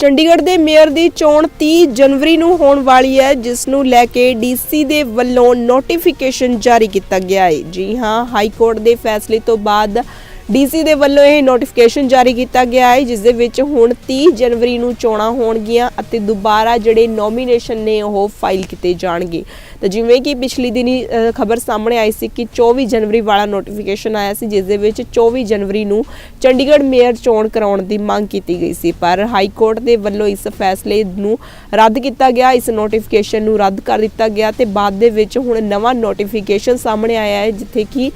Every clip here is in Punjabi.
ਚੰਡੀਗੜ੍ਹ ਦੇ ਮੇਅਰ ਦੀ ਚੋਣ 30 ਜਨਵਰੀ ਨੂੰ ਹੋਣ ਵਾਲੀ ਹੈ, ਜਿਸ ਨੂੰ ਲੈ ਕੇ ਡੀਸੀ ਦੇ ਵੱਲੋਂ ਨੋਟੀਫਿਕੇਸ਼ਨ ਜਾਰੀ ਕੀਤਾ ਗਿਆ ਹੈ। ਜੀ ਹਾਂ, ਹਾਈ ਕੋਰਟ ਦੇ ਫੈਸਲੇ ਤੋਂ ਬਾਅਦ ਡੀਸੀ ਦੇ ਵੱਲੋਂ ਇਹ ਨੋਟੀਫਿਕੇਸ਼ਨ ਜਾਰੀ ਕੀਤਾ ਗਿਆ ਹੈ, ਜਿਸ ਦੇ ਵਿੱਚ ਹੁਣ 30 ਜਨਵਰੀ ਨੂੰ ਚੋਣਾਂ ਹੋਣਗੀਆਂ ਅਤੇ ਦੁਬਾਰਾ ਜਿਹੜੇ ਨੋਮੀਨੇਸ਼ਨ ਨੇ ਉਹ ਫਾਈਲ ਕੀਤੇ ਜਾਣਗੇ। ਤਾਂ ਜਿਵੇਂ ਕਿ ਪਿਛਲੀ ਦਿਨੀ ਖਬਰ ਸਾਹਮਣੇ ਆਈ ਸੀ ਕਿ 24 ਜਨਵਰੀ ਵਾਲਾ ਨੋਟੀਫਿਕੇਸ਼ਨ ਆਇਆ ਸੀ, ਜਿਸ ਦੇ ਵਿੱਚ 24 ਜਨਵਰੀ ਨੂੰ ਚੰਡੀਗੜ੍ਹ ਮੇਅਰ ਚੋਣ ਕਰਾਉਣ ਦੀ ਮੰਗ ਕੀਤੀ ਗਈ ਸੀ। ਪਰ ਹਾਈ ਕੋਰਟ ਦੇ ਵੱਲੋਂ ਇਸ ਫੈਸਲੇ ਨੂੰ ਰੱਦ ਕੀਤਾ ਗਿਆ, ਇਸ ਨੋਟੀਫਿਕੇਸ਼ਨ ਨੂੰ ਰੱਦ ਕਰ ਦਿੱਤਾ ਗਿਆ ਤੇ ਬਾਅਦ ਦੇ ਵਿੱਚ ਹੁਣ ਨਵਾਂ ਨੋਟੀਫਿਕੇਸ਼ਨ ਸਾਹਮਣੇ ਆਇਆ ਹੈ, ਜਿੱਥੇ ਕਿ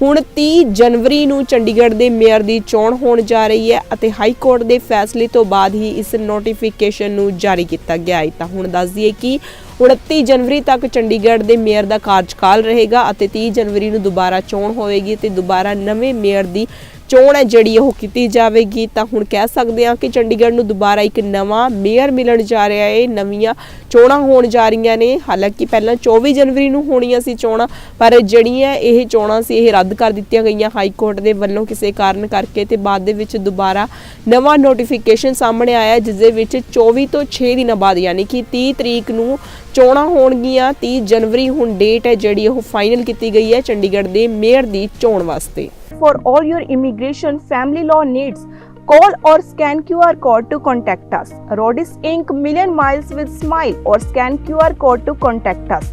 ਹੁਣ 30 ਜਨਵਰੀ ਨੂੰ ਚੰਡੀਗੜ੍ਹ ਦੇ ਮੇਅਰ ਦੀ ਚੋਣ ਹੋਣ ਜਾ ਰਹੀ ਹੈ ਅਤੇ ਹਾਈ ਕੋਰਟ ਦੇ ਫੈਸਲੇ ਤੋਂ ਬਾਅਦ ਹੀ ਇਸ ਨੋਟੀਫਿਕੇਸ਼ਨ ਨੂੰ ਜਾਰੀ ਕੀਤਾ ਗਿਆ ਹੈ। ਤਾਂ ਹੁਣ ਦੱਸ ਦਈਏ ਕਿ 29 ਜਨਵਰੀ ਤੱਕ ਚੰਡੀਗੜ੍ਹ ਦੇ ਮੇਅਰ ਦਾ ਕਾਰਜਕਾਲ ਰਹੇਗਾ ਅਤੇ 30 ਜਨਵਰੀ ਨੂੰ ਦੁਬਾਰਾ ਚੋਣ ਹੋਵੇਗੀ ਤੇ ਦੁਬਾਰਾ ਨਵੇਂ ਮੇਅਰ ਦੀ ਚੋਣ ਹੈ ਜਿਹੜੀ ਉਹ ਕੀਤੀ ਜਾਵੇਗੀ, ਤਾਂ ਹੁਣ ਕਹਿ ਸਕਦੇ ਹਾਂ ਕਿ ਚੰਡੀਗੜ੍ਹ ਨੂੰ ਦੁਬਾਰਾ ਇੱਕ ਨਵਾਂ ਮੇਅਰ ਮਿਲਣ ਜਾ ਰਿਹਾ ਹੈ। ਨਵੀਆਂ ਚੋਣਾਂ ਹੋਣ ਜਾ ਰਹੀਆਂ ਨੇ। ਹਾਲਾਂਕਿ ਪਹਿਲਾਂ 24 ਜਨਵਰੀ ਨੂੰ ਹੋਣੀਆਂ ਸੀ ਚੋਣਾਂ, ਪਰ ਜਿਹੜੀਆਂ ਇਹ ਚੋਣਾਂ ਸੀ, ਇਹ ਰੱਦ ਕਰ ਦਿੱਤੀਆਂ ਗਈਆਂ ਹਾਈ ਕੋਰਟ ਦੇ ਵੱਲੋਂ ਕਿਸੇ ਕਾਰਨ ਕਰਕੇ ਤੇ ਬਾਅਦ ਦੇ ਵਿੱਚ ਦੁਬਾਰਾ ਨਵਾਂ ਨੋਟੀਫਿਕੇਸ਼ਨ ਸਾਹਮਣੇ ਆਇਆ, ਜਿਸ ਦੇ ਵਿੱਚ 24 ਤੋਂ 6 ਦਿਨਾਂ ਬਾਅਦ, ਯਾਨੀ ਕਿ 30 ਤਰੀਕ ਨੂੰ ਚੋਣਾਂ ਹੋਣਗੀਆਂ। 30 ਜਨਵਰੀ ਹੁਣ ਡੇਟ ਹੈ ਜਿਹੜੀ ਉਹ ਫਾਈਨਲ ਕੀਤੀ ਗਈ ਹੈ ਚੰਡੀਗੜ੍ਹ ਦੇ ਮੇਅਰ ਦੀ ਚੋਣ ਵਾਸਤੇ। For all your immigration family law needs, call or scan QR code to contact us. Rodis Inc. Million Miles with Smile or scan QR code to contact us.